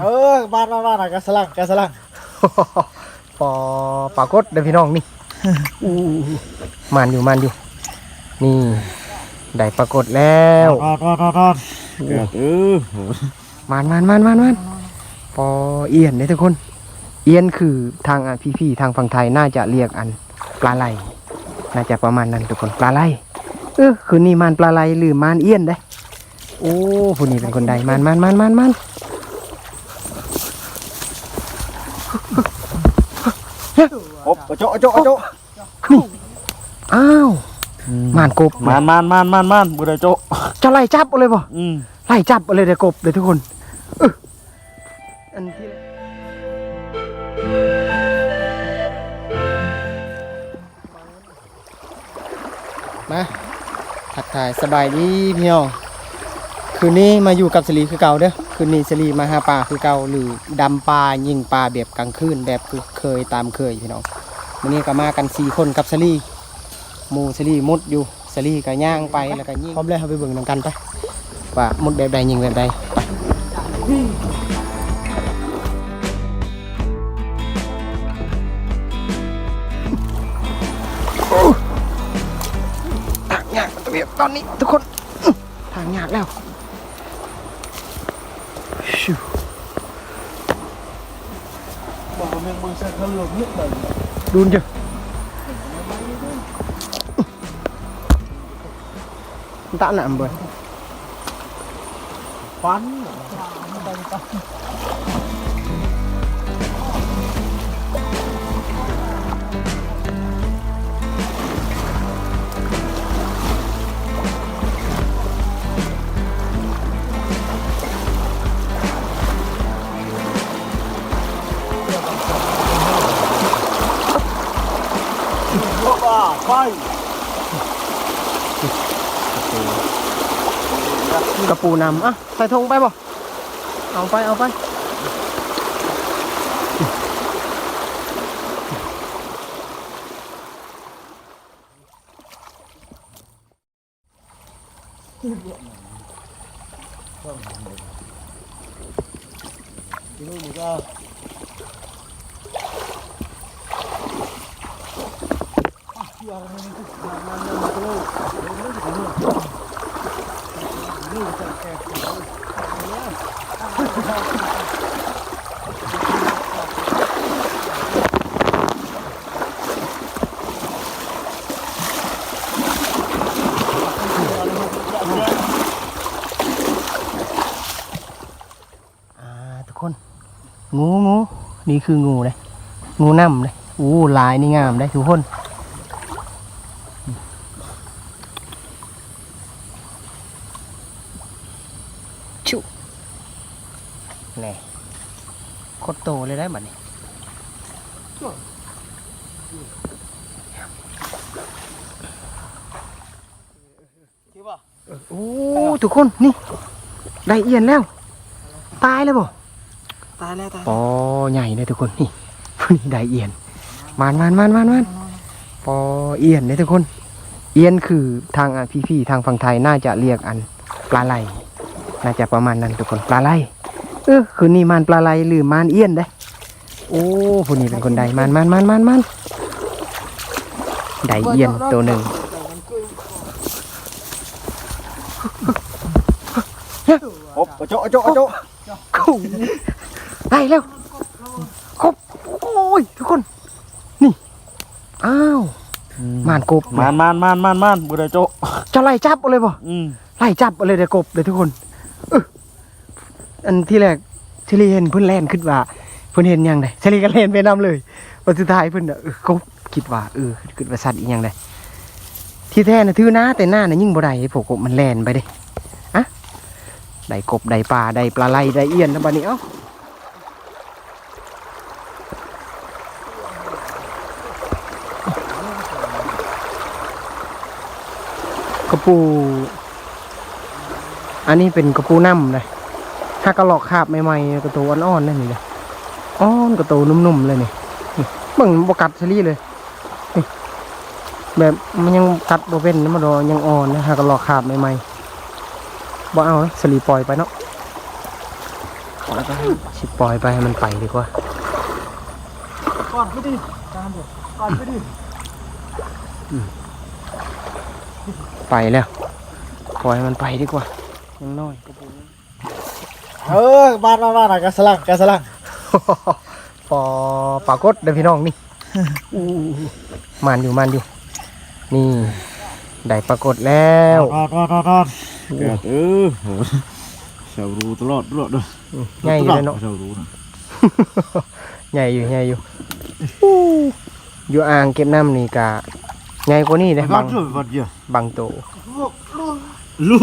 เออบ้านบ้านบ้านอะกระสลังกระสลังปอปรากฏเด้อพี่น้องนี่อู้มันอยู่มันอยู่ นี่ได้ปรากฏแล้วนอนนอนนอนนอนเกิดเออมันมันมันมันมันปอเอียนเนี่ยทุกคน เอียนคือทางอะพี่ๆทางฝั่งไทยน่าจะเรียกอันปลาไหลน่าจะประมาณนั้นทุกคนปลาไหลเออคืนนี้มันปลาไหลหรือมันเอียนได้โอ้ผู้นี้เป็นคนใดมันมันมันมันมัน โอบโจะโจะโจะอ้าวมันกบมานมานมานมานมานบุได้โจะจะไล่จับเอาเลยบ่อืมไล่จับเอาเลยเดี๋ยวกบเดี๋ยวทุกคนเอออันที่มาทักทายสบายดีพี่น้องคืนนี้มาอยู่กับสลีคือเก่าเด้อคืนนี้สลีมาหาปลาคือเก่าหรือดำปลายิงปลาแบบกลางคืนแบบคือเคยตามเคยพี่น้อง วันนี้ก็มากันสี่คนกับสลีหมูสลีมุดอยู่สลีก็ย่างไปแล้วก็ยิงพร้อมแล้วเราไปเบิ่งนำกันไปว่ามุดแบบใดยิงแบบใดไปทางยากตัวเดียวตอนนี้ทุกคนอื้อทางยากแล้วชิวบอกว่าเมืองเมืองเซนเขาเหลืองเยอะเลย ดูนจ้ะตา ปูนำอะใส่ธงไปบ่เอาไปเอาไปนี่มันก็ อ่าทุกคน งูงู นี่คืองูเลยงูน้ำเลยอู้ลายนี่งามได้ทุกคนชุนี่โคตรโตเลยได้บัดนี้คิดว่าโอ้ทุกคนนี่ ได้เอียนแล้ว ตายแล้วบ่ ตายแล้วตายปอใหญ่เลยทุกคนนี่นี่ได้เอียนมานมานมานมานมานปอเอียนเลยทุกคน เอียนคือทางอะพี่ๆทางฝั่งไทยน่าจะเรียกอันปลาไหลน่าจะประมาณนั้นทุกคนปลาไหลเออคืนนี้มันปลาไหลหรือมันเอียนได้โอ้ผู้นี้เป็นคนใดมันมันมันมันมันได้เอียนตัวหนึ่งโอบโจะโจะโจะ ได้แล้วครบโอ้ยทุกคน นี่ อ้าวมานกบมานมานมานมานมานบุได้โจะจะไล่จับเอาเลยบ่อืมไล่จับเอาเลยเดี๋ยวกบเดี๋ยวทุกคนเอออันที่แรกเชลีเห็นเพิ่นแล่นขึ้นว่าเพิ่นเห็นหยังไดเชลีก็แล่นไปนำเลยวันสุดท้ายเพิ่นน่ะเออเขาคิดว่าเออคิดว่าสัตว์อีหยังไดที่แท้น่ะถือหน้าแต่หน้าน่ะยิ่งบ่ได้พวกกบมันแล่นไปเด้อะได้กบได้ปลาได้ปลาไหลได้เอี้ยนแล้วบัดนี้เอ้า กระปู อันนี้เป็นกระปูน้ำเลยถ้ากระหลอกคาบใหม่ๆกระตูอ่อนๆนั่นนี่เลยอ่อนกระตูนุ่มๆเลยนี่นี่เบิ่งบกัดซะลี่เลยนี่แบบมันยังกัดบ่เป็นนะมันรอยังอ่อนนะถ้ากระหลอกคาบใหม่ๆบ่เอานะสลีปล่อยไปเนาะสิปล่อยไปให้มันไปดีกว่าก่อนไปดิตามเดี๋ยวก่อนไปดิ ไปแล้ว ปล่อยให้มันไปดีกว่ายังน้อยเออบ้านบ้านบ้านอะกระสลังกระสลังปอปรากฏเด้อพี่น้องนี่อู้มันอยู่มันอยู่ นี่ได้ปรากฏแล้วรอดรอดรอดรอดเกิดเออเสารูตลอดตลอดด้วยใหญ่อยู่เลยเนาะเสารูนะใหญ่อยู่ใหญ่อยู่อู้อยู่อ่างเก็บน้ำนี่กะ ใหญ่กว่านี้เลยวับาดงด้วยวัดเยอะบางโตลู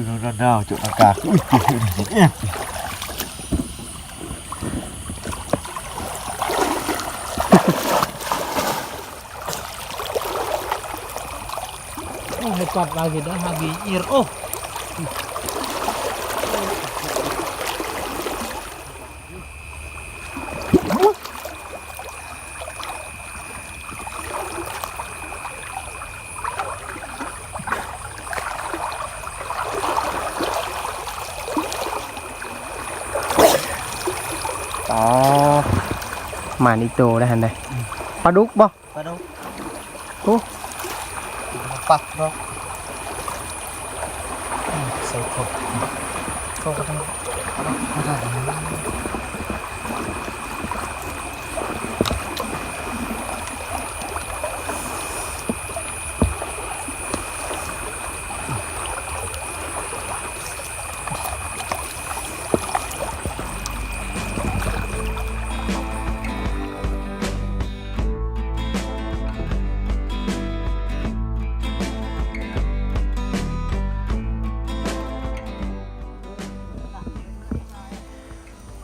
ก nó ra nào chỗ nó cả ui trời ơi Oh, hebat lagi dah lagi ir. Oh, หมานี่โตได้หันได้ปลาดุกบ่ไป đâu โอ้ปักเนาะใส่ขบเข้าก็ต้อง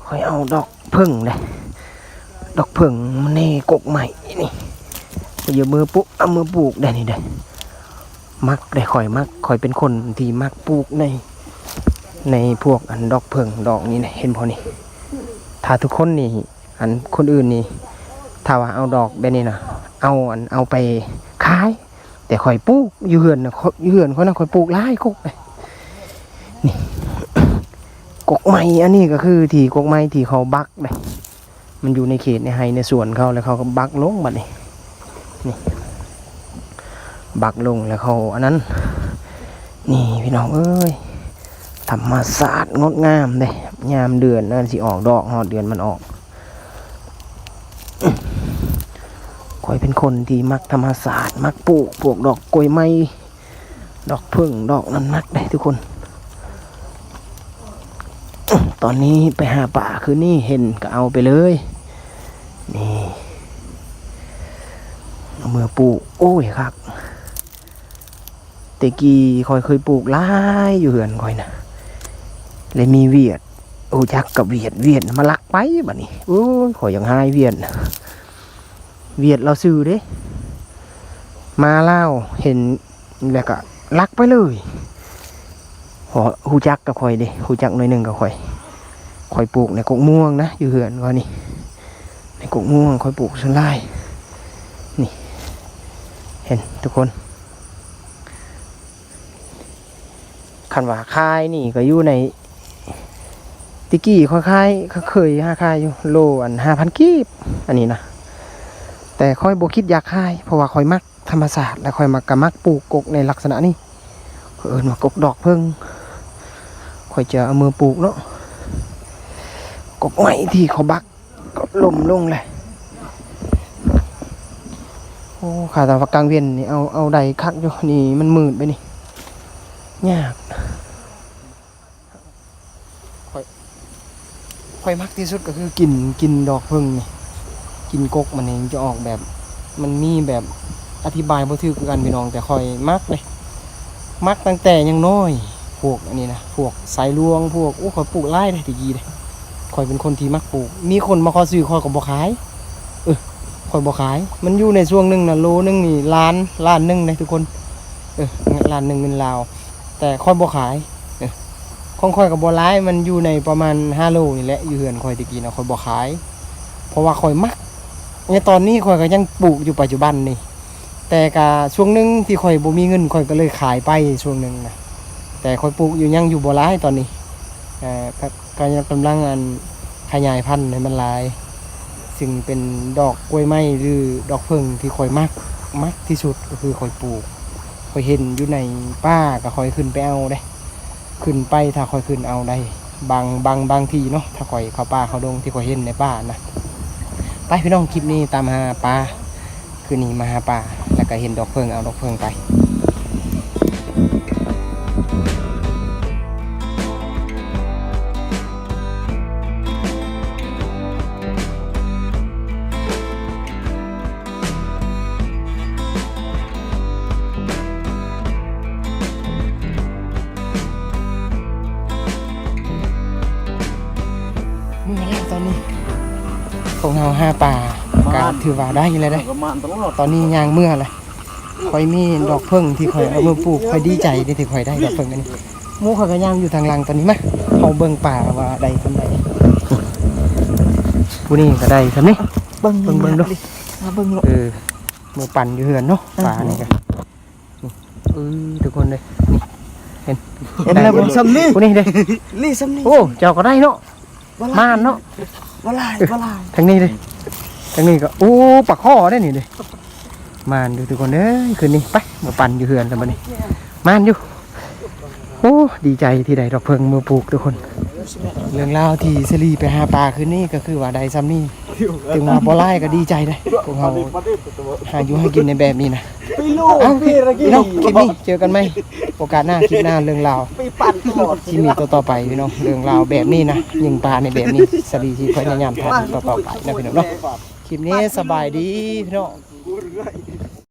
ค่อยเอาดอกผึ่งเลยดอกผึ่งมันนี่กกใหม่นี่อย่ามือปุ๊บเอามือปลูกได้นี่ได้มักได้ข่อยมักข่อยเป็นคนที่มักปลูกใน ในพวกอันดอกผึ่งดอกนี้นะเห็นพอนี่ถ้าทุกคนนี่ อันคนอื่นนี่ถ้าว่าเอาดอกแบบนี้นะเอาอันเอาไปขาย แต่ข่อยปลูกอยู่เหือนนะอยู่เหือนเขานะข่อยปลูกหลายกกเลย กกไม้อันนี้ก็คือที่กกไม้ที่เขาบักเลยมันอยู่ในเขตในไฮในสวนเขาแล้วเขาก็บักลงบัดนี้นี่บักลงแล้วเขาอันนั้น นี่พี่น้องเอ้ยธรรมศาสตร์งดงามเลยยามเดือนนั่นสิออกดอกหอดเดือนมันออกคอยเป็นคนที่มักธรรมศาสตร์มักปลูกพวกดอกกล้วยไม้ดอกพึ่งดอกนั้นมักได้ทุกคน ตอนนี้ไปหาป่าคือนี่เห็นก็เอาไปเลย นี่เอามือปลูก โอ้ยครับตะกี้คอยเคยปลูกหลายอยู่เหือนคอยนะเลยมีเวียดโอ้จักกับเวียดเวียดมาลักไปบัดนี้โอ้ยขอยยังหายเวียดเวียดเราซื้อเด้ มาเล่าเห็นแล้วก็ลักไปเลยหอหูจักกับคอยเด้หูจักหน่อยหนึ่งกับคอย คอยปลูกในกกม่วงนะ อยู่เหือนก็นี่ในกกม่วงคอยปลูกส่วนไล่นี่ เห็นทุกคนคันว่าคายนี่ก็อยู่ในติกี้ค่อยคายเขาเคยห้าคายอยู่โลอันห้าพันกีบอันนี้นะแต่ค่อยโบคิดอยากคายเพราะว่าค่อยมักธรรมศาสตร์และค่อยมักกะมักปลูกกกในลักษณะนี้ข้อยเอินว่ากกดอกเพิ่งค่อยจะเอามือปลูกเนาะ กบไม้ที่เขาบักก็ล่มลงเลยโอ้ขาตาฟักกลางเวียนนี่เอาเอาใดคักอยู่นี่มันมืดไปนี่ยากค่อยค่อยมักที่สุดก็คือกินกินดอกพึ่งนี่กินกกมันเองจะออกแบบ มันมีแบบอธิบายบ่ถือกันพี่น้องแต่ค่อยมักเลยมักตั้งแต่ยังน้อย พวกอันนี้นะพวกสายลวงพวกโอ้ขอยปลูกไร่เลยตะกี้เลย คอยเป็นคนที่มักปลูก มีคนมาขอซื้อคอยก็บ่ขาย เออข่อยบ่ขาย มันอยู่ในช่วงหนึ่งนะโลหนึงนี่ล้านล้านหนึงเลยทุกคน เออล้านหนึ่งเงินลาว แต่ข่อยบ่ขายเออของข่อยก็บ่หลายมันอยู่ในประมาณ5โลนี่แหละอยู่เฮือนข่อยตะกี้นะข่อยบ่ขาย เพราะว่าข่อยมักในตอนนี้ข่อยก็ยังปลูกอยู่ปัจจุบันนี่ แต่กะช่วงหนึงที่ข่อยบ่มีเงินข่อยก็เลยขายไปช่วงหนึงนะแต่ข่อยปลูกอยู่ยังอยู่บ่หลายตอนนี้ ก็ก็ยังกำลังอันขยายพันธุ์ให้มันหลาย ซึ่งเป็นดอกกล้วยไม้หรือดอกเพิ่งที่ข่อยมักมักที่สุดก็คือข่อยปลูกข่อยเห็นอยู่ในป้าก็ข่อยขึ้นไปเอาได้ขึ้นไปถ้าข่อยขึ้นเอาได้บางบางบางทีเนาะถ้าข่อยเข้าป่าเข้าดงที่ข่อยเห็นในป่านะไปพี่น้องคลิปนี้ตามหาปลาคืนนี้มาหาปลาแล้วก็เห็นดอกเพิ่งเอาดอกเพิ่งไป มือแรกตอนนี้ของเราห้าป่าก็ถือว่าได้เลยได้ก็มันตลอดตอนนี้ยางเมื่อเลยคอยมีดอกเพิ่งที่คอยเอามาปลูกคอยดีใจที่ที่คอยได้ดอกเพิ่งอันนี้หมูเขาก็ย่างอยู่ทางหลังตอนนี้มาเอาเบิ่งป่าว่าได้ทำไดผู้นี้ก็ได้ทำนี่เบิ่งเบิ่งเบิ่งดูมาเบิ่งลูกเออมือปั่นอยู่เหือนเนาะป่านี่ก็เออทุกคนเลยนี่เห็นเห็นแล้วบ่ซ้ำนี่ผู้นี้เด้นี่ซ้ำนี่โอ้เจ้าก็ได้เนาะ ม่านเนาะบ่ลายบ่ลายทางนี้เลยทางนี้ก็โอ้ปลาข้อได้นี่เลยมานดูทุกคนเอ้ยคืนนี้ไปมาปั่นอยู่เฮือนกันบัดนี้มานอยู่โอ้ดีใจที่ได้ดอกเพิงมือปลูกทุกคน เรื่องราวที่สลีไปหาปลาคืนนี้ก็คือว่าได้ซ้ำนี่ ถึงมาบ่ไล่ก็ดีใจได้พวกเราหาอยู่ให้กินในแบบนี้นะไปลูกเอ้าพี่ระกี้พี่น้องคลิปนี้เจอกันไหมโอกาสหน้าคลิปหน้าเรื่องราวไปปั่นตลอดที่มีตัวต่อไปพี่น้องเรื่องราวแบบนี้นะยิงปลาในแบบนี้สลีที่พยายามทำต่อๆไปนะพี่น้องเนาะคลิปนี้สบายดีพี่น้อง